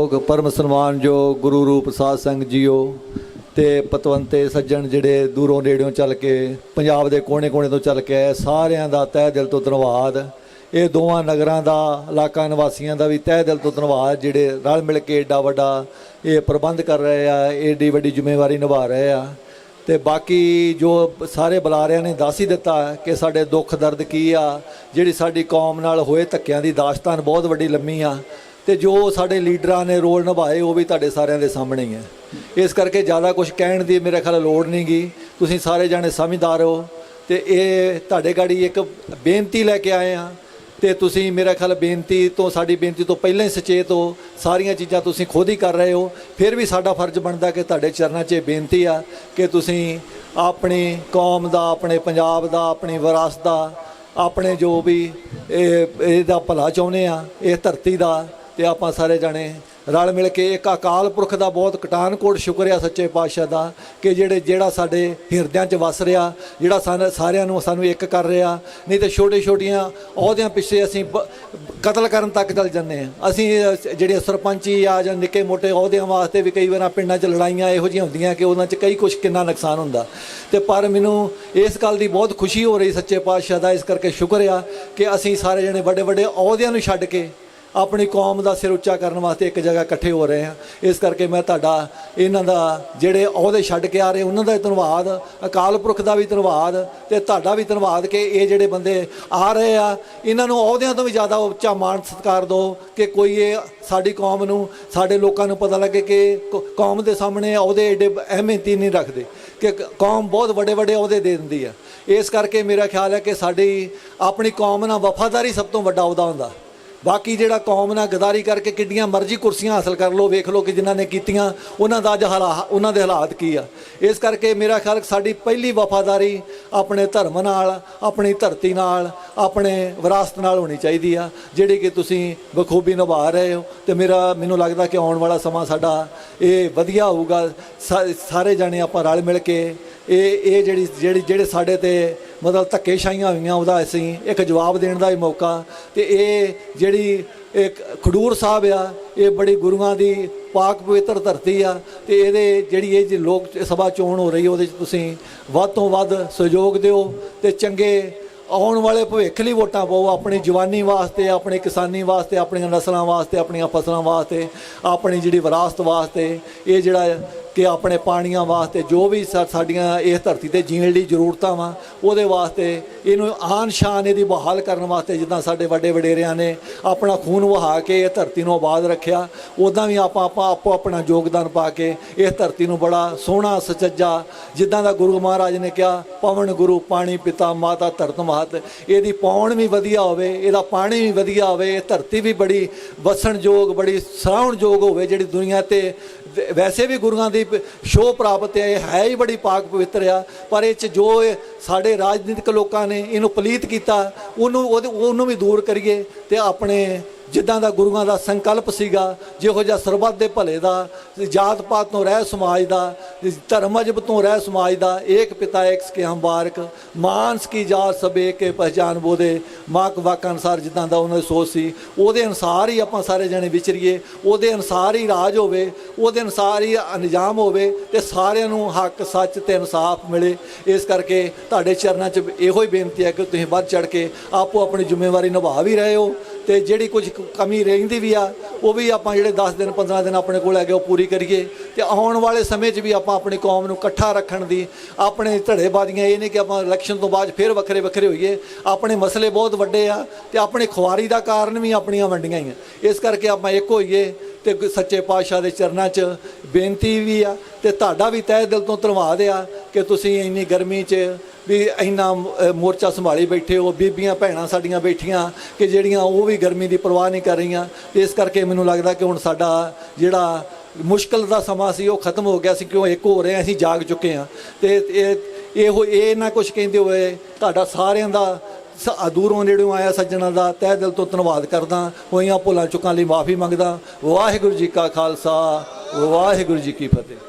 ਸਤਿਕਾਰਯੋਗ ਪਰਮ ਸਨਮਾਨਯੋਗ ਗੁਰੂ ਰੂਪ ਸਾਧ ਸੰਗ ਜੀਓ ਤੇ ਪਤਵੰਤੇ ਸੱਜਣ ਜਿਹੜੇ ਦੂਰੋਂ ਨੇੜਿਓਂ ਚੱਲ ਕੇ, ਪੰਜਾਬ ਦੇ ਕੋਨੇ-ਕੋਨੇ ਤੋਂ ਚੱਲ ਕੇ ਆਏ, ਸਾਰਿਆਂ ਦਾ ਤਹਿ ਦਿਲ ਤੋਂ ਧੰਨਵਾਦ। ਇਹ ਦੋਵਾਂ ਨਗਰਾਂ ਦਾ, ਇਲਾਕਾ ਨਿਵਾਸੀਆਂ ਦਾ ਵੀ ਤਹਿ ਦਿਲ ਤੋਂ ਧੰਨਵਾਦ, ਜਿਹੜੇ ਰਲ ਮਿਲ ਕੇ ਏਡਾ ਵੱਡਾ ਇਹ ਪ੍ਰਬੰਧ ਕਰ ਰਹੇ ਆ, ਏਡੀ ਵੱਡੀ ਜ਼ਿੰਮੇਵਾਰੀ ਨਿਭਾ ਰਹੇ ਆ। ਤੇ ਬਾਕੀ ਜੋ ਸਾਰੇ ਬੁਲਾਰਿਆਂ ਨੇ ਦੱਸ ਹੀ ਦਿੱਤਾ ਕਿ ਸਾਡੇ ਦੁੱਖ ਦਰਦ ਕੀ ਆ, ਜਿਹੜੀ ਸਾਡੀ ਕੌਮ ਨਾਲ ਹੋਏ ਧੱਕਿਆਂ ਦੀ ਦਾਸਤਾਨ ਬਹੁਤ ਵੱਡੀ ਲੰਮੀ ਆ ਤੇ ਜੋ ਸਾਡੇ ਲੀਡਰਾਂ ਨੇ ਰੋਲ ਨਿਭਾਏ, ਉਹ ਵੀ ਤੁਹਾਡੇ ਸਾਰਿਆਂ ਦੇ ਸਾਹਮਣੇ ਹੀ ਹੈ। ਇਸ ਕਰਕੇ ਜ਼ਿਆਦਾ ਕੁਝ ਕਹਿਣ ਦੀ ਮੇਰੇ ਖਿਆਲ ਲੋੜ ਨਹੀਂ ਗੀ। ਤੁਸੀਂ ਸਾਰੇ ਜਾਣੇ ਸਮਝਦਾਰ ਹੋ ਤੇ ਇਹ ਤੁਹਾਡੇ ਗਾੜੀ ਇੱਕ ਬੇਨਤੀ ਲੈ ਕੇ ਆਏ ਆ ਤੇ ਤੁਸੀਂ ਮੇਰਾ ਖਿਆਲ ਬੇਨਤੀ ਤੋਂ, ਸਾਡੀ ਬੇਨਤੀ ਤੋਂ ਪਹਿਲਾਂ ਹੀ ਸੁਚੇਤ ਹੋ। ਸਾਰੀਆਂ ਚੀਜ਼ਾਂ ਤੁਸੀਂ ਖੁਦ ਹੀ ਕਰ ਰਹੇ ਹੋ। ਫਿਰ ਵੀ ਸਾਡਾ ਫਰਜ਼ ਬਣਦਾ ਕਿ ਤੁਹਾਡੇ ਚਰਨਾਂ 'ਚ ਇਹ ਬੇਨਤੀ ਆ ਕਿ ਤੁਸੀਂ ਆਪਣੀ ਕੌਮ ਦਾ, ਆਪਣੇ ਪੰਜਾਬ ਦਾ, ਆਪਣੀ ਵਿਰਾਸਤ ਦਾ, ਆਪਣੇ ਜੋ ਵੀ ਇਹਦਾ ਭਲਾ ਚਾਹੁੰਦੇ ਆ, ਇਹ ਧਰਤੀ ਦਾ ਤੇ ਆਪਾਂ ਸਾਰੇ ਜਾਣੇ ਰਲ ਮਿਲ ਕੇ ਇੱਕ ਅਕਾਲ ਪੁਰਖ ਦਾ ਬਹੁਤ ਕਟਾਨਕੋਟ ਸ਼ੁਕਰ ਆ ਸੱਚੇ ਪਾਤਸ਼ਾਹ ਦਾ ਕਿ ਜਿਹੜੇ ਜਿਹੜਾ ਸਾਡੇ ਹਿਰਦਿਆਂ 'ਚ ਵਸ ਰਿਹਾ ਜਿਹੜਾ ਸਾਨੂੰ ਸਾਰਿਆਂ ਨੂੰ ਸਾਨੂੰ ਇੱਕ ਕਰ ਰਿਹਾ ਨਹੀਂ ਤੇ ਛੋਟੇ ਛੋਟੀਆਂ ਅਹੁਦਿਆਂ ਪਿੱਛੇ ਅਸੀਂ ਬ- ਕਤਲ ਕਰਨ ਤੱਕ ਚੱਲ ਜੰਨੇ ਆ ਅਸੀਂ ਅਹ, ਜਿਹੜੇ ਸਰਪੰਚੀ ਆ ਜਾਂ ਨਿੱਕੇ ਮੋਟੇ ਅਹੁਦਿਆਂ ਵਾਸਤੇ ਵੀ ਕਈ ਵਾਰਾਂ ਪਿੰਡਾਂ 'ਚ ਲੜਾਈਆਂ ਇਹੋ ਜਿਹੀਆਂ ਹੁੰਦੀਆਂ ਕਿ ਉਹਨਾਂ 'ਚ ਕਈ ਕੁਝ ਕਿੰਨਾ ਨੁਕਸਾਨ ਹੁੰਦਾ। ਤੇ ਪਰ ਮੈਨੂੰ ਇਸ ਗੱਲ ਦੀ ਬਹੁਤ ਖੁਸ਼ੀ ਹੋ ਰਹੀ ਸੱਚੇ ਪਾਤਸ਼ਾਹ ਦਾ ਇਸ ਕਰਕੇ ਸ਼ੁਕਰ ਆ ਕਿ ਅਸੀਂ ਸਾਰੇ ਜਣੇ ਵੱਡੇ ਵੱਡੇ ਅਹੁਦਿਆਂ ਨੂੰ ਛੱਡ ਕੇ ਆਪਣੀ ਕੌਮ ਦਾ ਸਿਰ ਉੱਚਾ ਕਰਨ ਵਾਸਤੇ ਇੱਕ ਜਗ੍ਹਾ ਇਕੱਠੇ ਹੋ ਰਹੇ ਹਾਂ। ਇਸ ਕਰਕੇ ਮੈਂ ਤੁਹਾਡਾ, ਇਹਨਾਂ ਦਾ ਜਿਹੜੇ ਅਹੁਦੇ ਛੱਡ ਕੇ ਆ ਰਹੇ, ਉਹਨਾਂ ਦਾ ਧੰਨਵਾਦ, ਅਕਾਲ ਪੁਰਖ ਦਾ ਵੀ ਧੰਨਵਾਦ ਤੇ ਤੁਹਾਡਾ ਵੀ ਧੰਨਵਾਦ ਕਿ ਇਹ ਜਿਹੜੇ ਬੰਦੇ ਆ ਰਹੇ ਆ, ਇਹਨਾਂ ਨੂੰ ਅਹੁਦਿਆਂ ਤੋਂ ਵੀ ਜ਼ਿਆਦਾ ਉੱਚਾ ਮਾਣ ਸਤਿਕਾਰ ਦਿਓ ਕਿ ਕੋਈ ਇਹ ਸਾਡੀ ਕੌਮ ਨੂੰ, ਸਾਡੇ ਲੋਕਾਂ ਨੂੰ ਪਤਾ ਲੱਗੇ ਕਿ ਕੌਮ ਦੇ ਸਾਹਮਣੇ ਅਹੁਦੇ ਏਡੇ ਅਹਿਮੀਅਤੀ ਨਹੀਂ ਰੱਖਦੇ ਕਿ ਕੌਮ ਬਹੁਤ ਵੱਡੇ ਵੱਡੇ ਅਹੁਦੇ ਦੇ ਦਿੰਦੀ ਆ। ਇਸ ਕਰਕੇ ਮੇਰਾ ਖਿਆਲ ਹੈ ਕਿ ਸਾਡੀ ਆਪਣੀ ਕੌਮ ਨਾਲ ਵਫਾਦਾਰੀ ਸਭ ਤੋਂ ਵੱਡਾ ਅਹੁਦਾ ਹੁੰਦਾ। ਬਾਕੀ ਜਿਹੜਾ ਕੌਮ ਨਾਲ ਗਦਾਰੀ ਕਰਕੇ ਕਿੱਡੀਆਂ ਮਰਜ਼ੀ ਕੁਰਸੀਆਂ ਹਾਸਲ ਕਰ ਲੋ ਵੇਖ ਲੋ ਕਿ ਜਿਨ੍ਹਾਂ ਨੇ ਕੀਤੀਆਂ, ਉਹਨਾਂ ਦਾ ਅੱਜ ਹਾਲਾ, ਉਹਨਾਂ ਦੇ ਹਾਲਾਤ ਕੀ ਆ। ਇਸ ਕਰਕੇ ਮੇਰਾ ਖਿਆਲ ਸਾਡੀ ਪਹਿਲੀ ਵਫਾਦਾਰੀ ਆਪਣੇ ਧਰਮ ਨਾਲ, ਆਪਣੀ ਧਰਤੀ ਨਾਲ, ਆਪਣੇ ਵਿਰਾਸਤ ਨਾਲ ਹੋਣੀ ਚਾਹੀਦੀ ਆ, ਜਿਹੜੀ ਕਿ ਤੁਸੀਂ ਬਖੂਬੀ ਨਿਭਾ ਰਹੇ ਹੋ। ਤੇ ਮੇਰਾ, ਮੈਨੂੰ ਲੱਗਦਾ ਕਿ ਆਉਣ ਵਾਲਾ ਸਮਾਂ ਸਾਡਾ ਇਹ ਵਧੀਆ ਹੋਊਗਾ। ਸਾ- ਸਾਰੇ ਜਾਣੇ ਆਪਾਂ ਰਲ ਮਿਲ ਕੇ ਇਹ ਇਹ ਜਿਹੜੀ ਜਿਹੜੀ, ਜਿਹੜੇ ਸਾਡੇ ਤੇ ਮਤਲਬ ਧੱਕੇਸ਼ਾਹੀਆਂ ਹੋਈਆਂ ਉਹਦਾ ਅਸੀਂ ਇੱਕ ਜਵਾਬ ਦੇਣ ਦਾ ਹੀ ਮੌਕਾ। ਤੇ ਇਹ ਜਿਹੜੀ ਇੱਕ ਖਡੂਰ ਸਾਹਿਬ ਆ, ਇਹ ਬੜੀ ਗੁਰੂਆਂ ਦੀ ਪਾਕ ਪਵਿੱਤਰ ਧਰਤੀ ਆ ਤੇ ਇਹਦੇ ਜਿਹੜੀ ਇਹ ਲੋਕ ਸਭਾ ਚੋਣ ਹੋ ਰਹੀ ਉਹਦੇ 'ਚ ਤੁਸੀਂ ਵੱਧ ਤੋਂ ਵੱਧ ਸਹਿਯੋਗ ਦਿਓ ਤੇ ਚੰਗੇ ਆਉਣ ਵਾਲੇ ਭਵਿੱਖ ਲਈ ਵੋਟਾਂ ਪਾਓ, ਆਪਣੀ ਜਵਾਨੀ ਵਾਸਤੇ, ਆਪਣੇ ਕਿਸਾਨੀ ਵਾਸਤੇ, ਆਪਣੀਆਂ ਨਸਲਾਂ ਵਾਸਤੇ, ਆਪਣੀਆਂ ਫਸਲਾਂ ਵਾਸਤੇ, ਆਪਣੀ ਜਿਹੜੀ ਵਿਰਾਸਤ ਵਾਸਤੇ, ਇਹ ਜਿਹੜਾ ਕਿ ਆਪਣੇ ਪਾਣੀਆਂ ਵਾਸਤੇ ਜੋ ਵੀ ਸਾਡੀਆਂ ਇਸ ਧਰਤੀ ਤੇ ਜੀਣ ਲਈ ਜ਼ਰੂਰਤਾਂ ਵਾ, ਉਹਦੇ ਵਾਸਤੇ ਇਹਨੂੰ ਆਨ ਸ਼ਾਨ ਇਹਦੀ ਬਹਾਲ ਕਰਨ ਵਾਸਤੇ ਜਿੱਦਾਂ ਸਾਡੇ ਵੱਡੇ ਵਡੇਰਿਆਂ ਨੇ ਆਪਣਾ ਖੂਨ ਵਹਾ ਕੇ ਇਹ ਧਰਤੀ ਨੂੰ ਆਬਾਦ ਰੱਖਿਆ ਉਦਾਂ ਵੀ ਆਪਾਂ ਆਪਾਂ ਆਪੋ ਆਪਣਾ ਯੋਗਦਾਨ ਪਾ ਕੇ ਇਸ ਧਰਤੀ ਨੂੰ ਬੜਾ ਸੋਹਣਾ, ਸੁਚੱਜਾ, ਜਿੱਦਾਂ ਦਾ ਗੁਰੂ ਮਹਾਰਾਜ ਨੇ ਕਿਹਾ, ਪਵਨ ਗੁਰੂ, ਪਾਣੀ ਪਿਤਾ, ਮਾਤਾ ਧਰਤ ਮਹਤ, ਇਹਦੀ ਪੌਣ ਵੀ ਵਧੀਆ ਹੋਵੇ, ਇਹਦਾ ਪਾਣੀ ਵੀ ਵਧੀਆ ਹੋਵੇ, ਇਹ ਧਰਤੀ ਵੀ ਬੜੀ ਵਸਣਯੋਗ, ਬੜੀ ਸਰਾਉਣਯੋਗ ਹੋਵੇ ਜਿਹੜੀ ਦੁਨੀਆ ਤੇ ਵੈਸੇ ਵੀ ਗੁਰੂਆਂ ਦੀ ਪ- ਸ਼ੋਅ ਪ੍ਰਾਪਤ ਹੈ, ਇਹ ਹੈ ਹੀ ਬੜੀ ਪਾਕ ਪਵਿੱਤਰ ਆ, ਪਰ ਇਹ ਚ ਜੋ ਸਾਡੇ ਰਾਜਨੀਤਿਕ ਲੋਕਾਂ ਨੇ ਇਹਨੂੰ ਪਲੀਤ ਕੀਤਾ, ਉਹਨੂੰ ਉਹਨੂੰ ਵੀ ਦੂਰ ਕਰੀਏ ਤੇ ਆਪਣੇ ਜਿੱਦਾਂ ਦਾ ਗੁਰੂਆਂ ਦਾ ਸੰਕਲਪ ਸੀਗਾ, ਜਿਹੋ ਜਿਹਾ ਸਰਬੱਤ ਦੇ ਭਲੇ ਦਾ, ਜਾਤ ਪਾਤ ਤੋਂ ਰਹਿ ਸਮਾਜ ਦਾ, ਧਰਮ ਅਜਬ ਤੋਂ ਰਹਿ ਸਮਾਜ ਦਾ, ਏਕ ਪਿਤਾ, ਏਕ ਸਕੇ ਹਮਾਰਕ ਮਾਨਸ ਕੀ ਜਾਤ ਸਭੇ ਕੇ ਪਹਿਚਾਨ ਬੋਦੇ ਮਾਕ ਵਾਕਾਂ ਅਨਸਾਰ ਜਿੱਦਾਂ ਦਾ ਉਹਨਾਂ ਦੀ ਸੋਚ ਸੀ, ਉਹਦੇ ਅਨਸਾਰ ਹੀ ਆਪਾਂ ਸਾਰੇ ਜਣੇ ਵਿਚਰੀਏ, ਉਹਦੇ ਅਨਸਾਰ ਹੀ ਰਾਜ ਹੋਵੇ, ਉਹਦੇ ਅਨਸਾਰ ਹੀ ਅੰਜਾਮ ਹੋਵੇ, ਤੇ ਸਾਰਿਆਂ ਨੂੰ ਹੱਕ, ਸੱਚ ਤੇ ਇਨਸਾਫ ਮਿਲੇ। ਇਸ ਕਰਕੇ ਤੁਹਾਡੇ ਚਰਨਾਂ 'ਚ ਇਹੋ ਹੀ ਬੇਨਤੀ ਹੈ ਕਿ ਤੁਸੀਂ ਵੱਧ ਚੜ ਕੇ ਆਪੋ ਆਪਣੀ ਜ਼ਿੰਮੇਵਾਰੀ ਨਿਭਾ ਵੀ ਰਹੇ ਹੋ ਤੇ ਜਿਹੜੀ ਕੁਝ ਕਮੀ ਰਹਿੰਦੀ ਵੀ ਆ, ਉਹ ਵੀ ਆਪਾਂ ਜਿਹੜੇ 10 ਦਿਨ 15 ਦਿਨ ਆਪਣੇ ਕੋਲ ਹੈਗੇ, ਉਹ ਪੂਰੀ ਕਰੀਏ। ਤੇ ਆਉਣ ਵਾਲੇ ਸਮੇਂ 'ਚ ਵੀ ਆਪਾਂ ਆਪਣੀ ਕੌਮ ਨੂੰ ਇਕੱਠਾ ਰੱਖਣ ਦੀ, ਆਪਣੇ ਧੜੇਬਾਜ਼ੀਆਂ, ਇਹ ਨਹੀਂ ਕਿ ਆਪਾਂ ਇਲੈਕਸ਼ਨ ਤੋਂ ਬਾਅਦ ਫਿਰ ਵੱਖਰੇ ਵੱਖਰੇ ਹੋਈਏ। ਆਪਣੇ ਮਸਲੇ ਬਹੁਤ ਵੱਡੇ ਆ ਤੇ ਆਪਣੇ ਖੁਆਰੀ ਦਾ ਕਾਰਨ ਵੀ ਆਪਣੀਆਂ ਵੰਡੀਆਂ ਹੀ ਆ। ਇਸ ਕਰਕੇ ਆਪਾਂ ਇੱਕ ਹੋਈਏ ਤੇ ਸੱਚੇ ਪਾਤਸ਼ਾਹ ਦੇ ਚਰਨਾਂ 'ਚ ਬੇਨਤੀ ਵੀ ਆ ਤੇ ਤੁਹਾਡਾ ਵੀ ਤਹਿ ਦਿਲ ਤੋਂ ਧੰਨਵਾਦ ਆ ਕਿ ਤੁਸੀਂ ਇੰਨੀ ਗਰਮੀ 'ਚ ਵੀ ਇੰਨਾ ਮੋਰਚਾ ਸੰਭਾਲੀ ਬੈਠੇ ਹੋ ਬੀਬੀਆਂ ਭੈਣਾਂ ਸਾਡੀਆਂ ਬੈਠੀਆਂ ਕਿ ਜਿਹੜੀਆਂ ਉਹ ਵੀ ਗਰਮੀ ਦੀ ਪਰਵਾਹ ਨਹੀਂ ਕਰ ਰਹੀਆਂ। ਇਸ ਕਰਕੇ ਮੈਨੂੰ ਲੱਗਦਾ ਕਿ ਹੁਣ ਸਾਡਾ ਜਿਹੜਾ ਮੁਸ਼ਕਲ ਦਾ ਸਮਾਂ ਸੀ ਉਹ ਖਤਮ ਹੋ ਗਿਆ ਸੀ ਕਿਉਂ ਇੱਕ ਹੋ ਰਹੇ ਹਾਂ, ਅਸੀਂ ਜਾਗ ਚੁੱਕੇ ਹਾਂ। ਤੇ ਇਹ ਇਹੋ ਇਹ ਨਾ ਕੁਝ ਕਹਿੰਦੇ ਹੋਏ ਤੁਹਾਡਾ ਸਾਰਿਆਂ ਦਾ ਦੂਰੋਂ ਨੇੜੋਂ ਆਇਆ ਸੱਜਣਾ ਦਾ, ਤਹਿ ਦਿਲ ਤੋਂ ਧੰਨਵਾਦ ਕਰਦਾ, ਹੋਈਆਂ ਭੁੱਲਾਂ ਚੁੱਕਾਂ ਲਈ ਮਾਫੀ ਮੰਗਦਾ। ਵਾਹਿਗੁਰੂ ਜੀ ਕਾ ਖਾਲਸਾ, ਵਾਹਿਗੁਰੂ ਜੀ ਕੀ ਫਤਿਹ।